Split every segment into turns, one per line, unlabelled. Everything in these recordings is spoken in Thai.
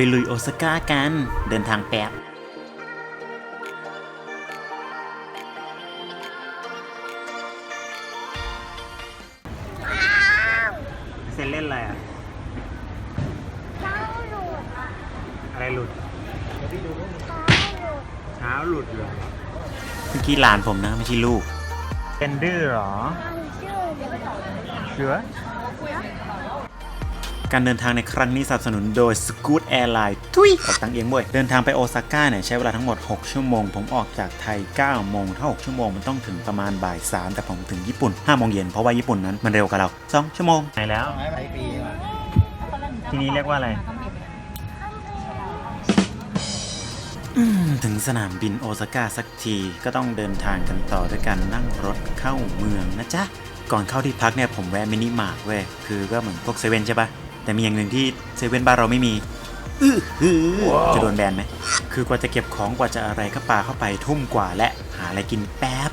ไปลุยโอซาก้ากัน เดินทางแป๊บเซนเล่นอะไรอะอะไรหลุดเช้าหลุดเหรอเมื่อกี้หลานผมนะไม่ใช่ลูกเป็นดื้อเหรอเชื่อ การเดินทางในครั้งนี้สนับสนุนโดย Scoot Airline ทุยออกตังเองเว้ยเดินทางไปโอซาก้าเนี่ยใช้เวลาทั้งหมด 6 ชั่วโมง ผมออกจากไทย 9 โมงถ้า6ชั่วโมงมันต้องถึงประมาณบ่าย3แต่ผมถึงญี่ปุ่น 5 โมงเย็นเพราะว่าญี่ปุ่นนั้นมันเร็วกว่าเรา 2 ชั่วโมงไหนแล้ว
ไม้ใบปีว่ะ
ทีนี้เรียกว่าอะไรถึงสนามบินโอซาก้าสักทีก็ต้องเดินทางกันต่อด้วยการนั่งรถเข้าเมืองนะจ๊ะ ก่อนเข้าที่พักเนี่ยผมแวะมินิมาร์ทเว้ยคือก็เหมือนพวกเซเว่นใช่ปะ แต่มีอย่างหนึ่งที่เซเว่นบ้านเราไม่มีอื้อหือจะโดนแบนไหม คือกว่าจะเก็บของกว่าจะอะไรก็ปาเข้าไปทุ่มกว่าและหาอะไรกินแป๊บ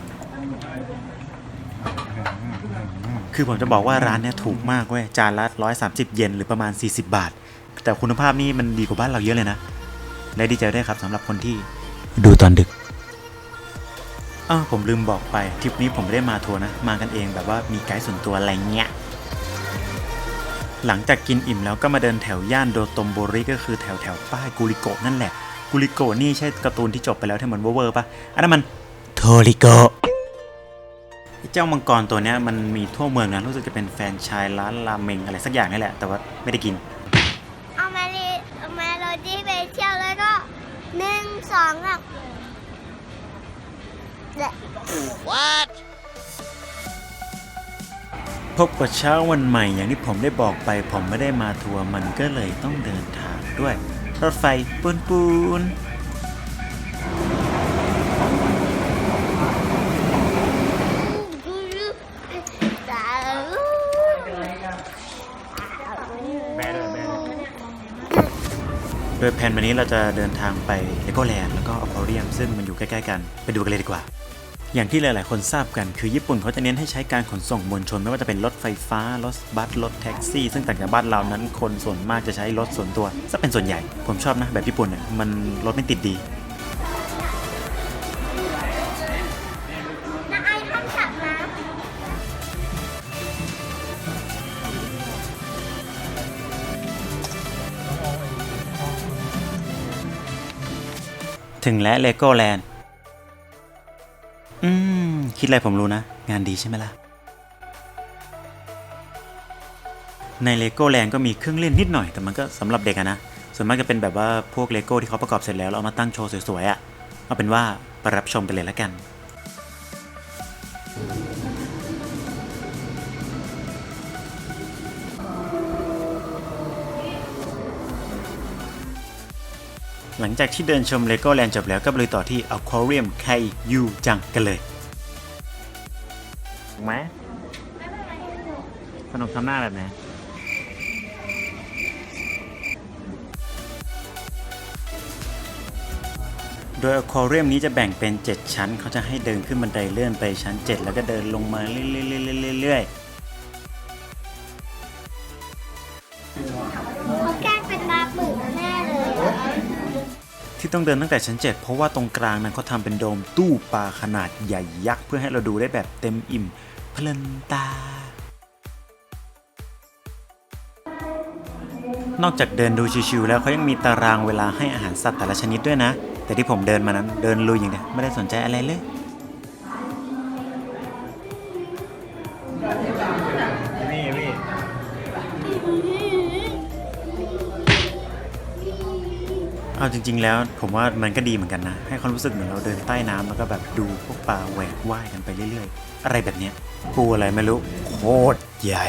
คือผมจะบอกว่าร้านเนี่ยถูกมากเว้ย จานละ130เยนหรือประมาณ 40 บาท แต่คุณภาพนี่มันดีกว่าบ้านเราเยอะเลยนะ และดีใจด้วยครับสำหรับคนที่ดูตอนดึกอ้าวผมลืมบอกไปทริปนี้ผมไม่ได้มาทัวร์นะ มากันเองแบบว่ามีไกด์ส่วนตัวอะไรเงี้ย หลังจากกินอิ่มแล้วก็มาเดินแถวย่านโดโตมโบริก็คือแถวแถวป้ายกูริโกะนั่นแหละกูริโกะนี่ใช่การ์ตูนที่จบไปแล้วที่เหมือนเวอร์ๆปะอันนั้นมันโทริโกะไอ้เจ้ามังกรตัวเนี้ยมันมีทั่วเมืองนะรู้สึกจะเป็นแฟรนไชายร้านราเมงอะไรสักอย่างนี่แหละ แต่ว่าไม่ได้กิน
เอามาลีเอามาโรดี้ไปเที่ยวแล้วก็หนึ่งสองอะเด็
พบกับเช้าวันใหม่อย่างที่ผมได้บอกไป ผมไม่ได้มาทัวร์มันก็เลยต้องเดินทางด้วย รถไฟปูนปูนโดยแผนวันนี้เราจะเดินทางไปเลโกแลนด์แล้วก็อควาเรียมซึ่งมันอยู่ใกล้ ๆ กัน ไปดูกันเลยดีกว่า อย่างที่หลาย ๆ คนทราบกันคือญี่ปุ่นเขาจะเน้นให้ใช้การขนส่งมวลชน ไม่ว่าจะเป็นรถไฟฟ้า รถบัส รถแท็กซี่ ซึ่งต่างจากบ้านเรานั้นคนส่วนมากจะใช้รถส่วนตัวซะเป็นส่วนใหญ่ ผมชอบนะแบบญี่ปุ่นเนี่ยมันรถไม่ติดดีถึงแล้วเลโก้แลนด์ คิดอะไรผมรู้นะ งานดีใช่ไหมล่ะ ในเลโก้แลนด์ก็มีเครื่องเล่นนิดหน่อยแต่มันก็สำหรับเด็กอะนะ ส่วนมากจะเป็นแบบว่าพวกเลโก้ที่เขาประกอบเสร็จแล้วแล้วเอามาตั้งโชว์สวยๆอะเอาเป็นว่าไปรับชมกันเลยละกันหลังจากที่เดินชมเลโก้แลนด์จบแล้วก็ไปเลยต่อที่ Aquarium k a y u จังกันเลย สนุกทำหน้าแบบไหนโดย Aquarium นี้จะแบ่งเป็น 7 ชั้น เขาจะให้เดินขึ้นบันไดเลื่อนไปชั้น 7 แล้วก็เดินลงมาเรื่อยๆๆๆๆ
เขาแกล้งเป็นมาปืนแน่เลย
ที่ต้องเดินตั้งแต่ชั้น 7 เพราะว่าตรงกลางนั้นเขาทำเป็นโดมตู้ปลาขนาดใหญ่ยักษ์ เพื่อให้เราดูได้แบบเต็มอิ่มเพลินตา นอกจากเดินดูชิวๆแล้วเขายังมีตารางเวลาให้อาหารสัตว์แต่ละชนิดด้วยนะ แต่ที่ผมเดินมานั้นเดินลุยอย่างเดียวไม่ได้สนใจอะไรเลย
นี่พี่
เอาจริง ๆ แล้วผมว่ามันก็ดีเหมือนกันนะ ให้ความรู้สึกเหมือนเราเดินใต้น้ำแล้วก็แบบดูพวกปลาแหวกว่ายกันไปเรื่อย ๆ อะไรแบบเนี้ยปูอะไรไม่รู้โคตรใหญ่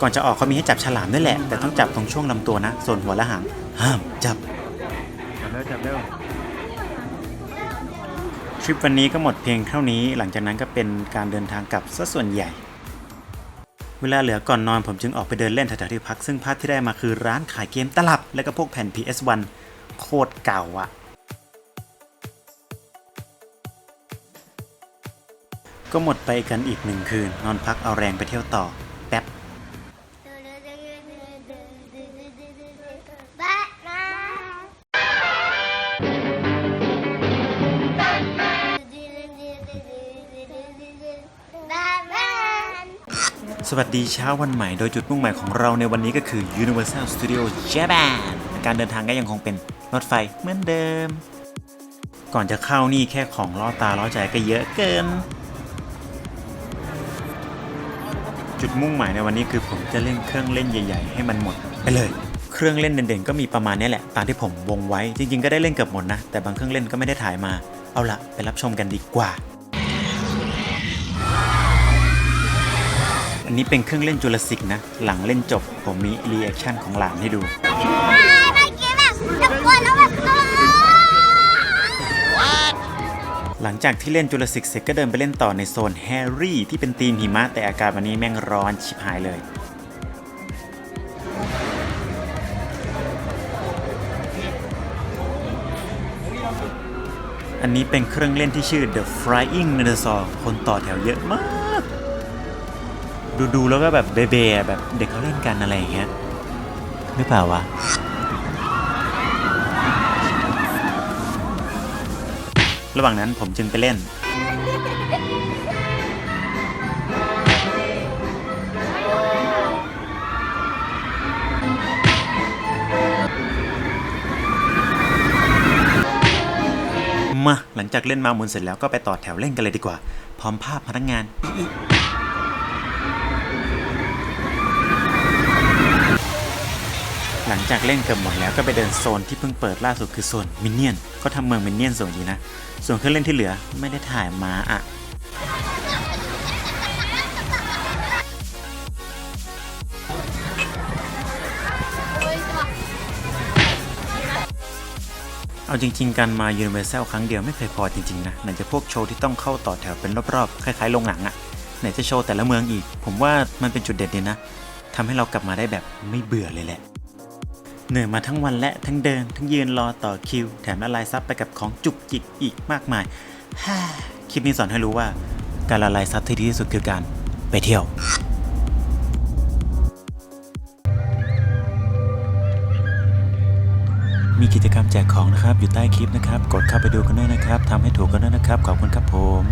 ก่อนจะออกเขามีให้จับฉลามด้วยแหละ แต่ต้องจับตรงช่วงลำตัวนะ ส่วนหัวและหางห้ามจับ
จับเร็วจับเร็ว
ทริปวันนี้ก็หมดเพียงเท่านี้ หลังจากนั้นก็เป็นการเดินทางกลับซะส่วนใหญ่ เวลาเหลือก่อนนอนผมจึงออกไปเดินเล่นแถวๆที่พัก ซึ่งภาพที่ได้มาคือร้านขายเกมตลับ และก็พวกแผ่น PS1 โคตรเก่าอะก็หมดไปกันอีกหนึ่งคืน นอนพักเอาแรงไปเที่ยวต่อ สวัสดีเช้าวันใหม่โดยจุดมุ่งหมายของเราในวันนี้ก็คือ Universal Studio Japan การเดินทางก็ยังคงเป็นรถไฟเหมือนเดิม ก่อนจะเข้านี่แค่ของล่อตาล่อใจก็เยอะเกิน จุดมุ่งหมายในวันนี้คือผมจะเล่นเครื่องเล่นใหญ่ ๆ ให้มันหมดไปเลย เครื่องเล่นเด่นๆ ก็มีประมาณนี้แหละตามที่ผมวงไว้จริง ๆ ก็ได้เล่นเกือบหมดนะแต่บางเครื่องเล่นก็ไม่ได้ถ่ายมา เอาละไปรับชมกันดีกว่า อันนี้เป็นเครื่องเล่นจุลศิกนะ หลังเล่นจบผมมีรีแอคชั่นของหลานให้ดู
เมื่อกี้แบบตะโกนแล้วแบบ
หลังจากที่เล่นจุลศิกเสร็จก็เดินไปเล่นต่อในโซนแฮร์รี่ที่เป็นธีมหิมะแต่อากาศวันนี้แม่งร้อนชิบหายเลยอันนี้เป็นเครื่องเล่นที่ชื่อ The Flying Dinosaur คนต่อแถวเยอะมาก ดูๆแล้วก็แบบเบเบแบบเด็กเขาเล่นกันอะไรอย่างเงี้ยหรือเปล่าวะระหว่างนั้นผมจึงไปเล่น มา หลังจากเล่นมาหมุนเสร็จแล้วก็ไปต่อแถวเล่นกันเลยดีกว่า พร้อมภาพพนักงาน หลังจากเล่นเกือบหมดแล้วก็ไปเดินโซนที่เพิ่งเปิดล่าสุดคือโซนมินเนี่ยนเขาทำเมืองมินเนี่ยนสวยดีนะ ส่วนเครื่องเล่นที่เหลือไม่ได้ถ่ายมาอะเอาจริง ๆ การมา Universal ครั้งเดียวไม่เคยพอจริง ๆ นะ ไหนจะพวกโชว์ที่ต้องเข้าต่อแถวเป็นรอบๆ คล้ายๆโรงหนังอะไหนจะโชว์แต่ละเมืองอีก ผมว่ามันเป็นจุดเด่นดีนะทำให้เรากลับมาได้แบบไม่เบื่อเลยแหละ เหนื่อยมาทั้งวันและทั้งเดิน ทั้งยืนรอต่อคิว แถมละลายซับไปกับของจุกจิกอีกมากมายฮ่าคลิปนี้สอนให้รู้ว่า การละลายซับที่ดีที่สุดคือการไปเที่ยวมีกิจกรรมแจกของนะครับ อยู่ใต้คลิปนะครับ กดเข้าไปดูกันด้วยนะครับทำให้ถูกกันด้วยนะครับ ขอบคุณครับผม